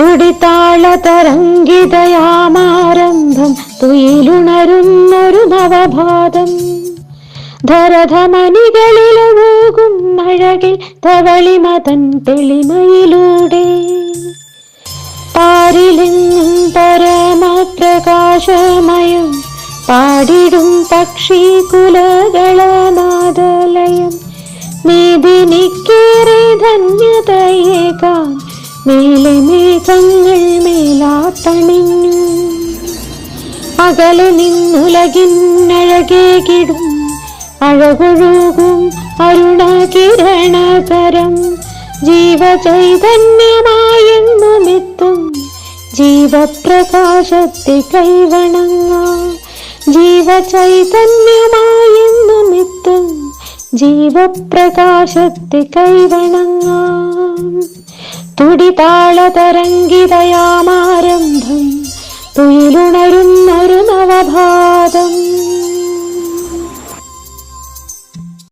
തുടിതാള തരംഗിതയാമാരംഭം തുയിലുണരുന്നൊരു നവഭാതം. ധരധമനികളിലൊഴുകും അഴകിൽ തവളിമതൻ തെളിമയിലൂടെ. പാരിലെങ്ങും പരമപ്രകാശമയം പാടിടും പക്ഷി കുലകളനാദലയം. നീതിനിക്കേറെ ധന്യതയേകാൻ മേലെ മേഘങ്ങൾ മേലാത്തണിഞ്ഞു അകലെ നിന്നുലകിന്നഴകേകിടും അഴകൊഴുകും അരുണകിരണകരം. ജീവചൈതന്യമായെന്നുമെത്തും ജീവപ്രകാശത്തെ കൈവണങ്ങ. ജീവചൈതന്യമായെന്നുമെത്തും ജീവപ്രകാശത്തെ കൈവണങ്ങ. തുടിതാളതരംഗിതയാമാരം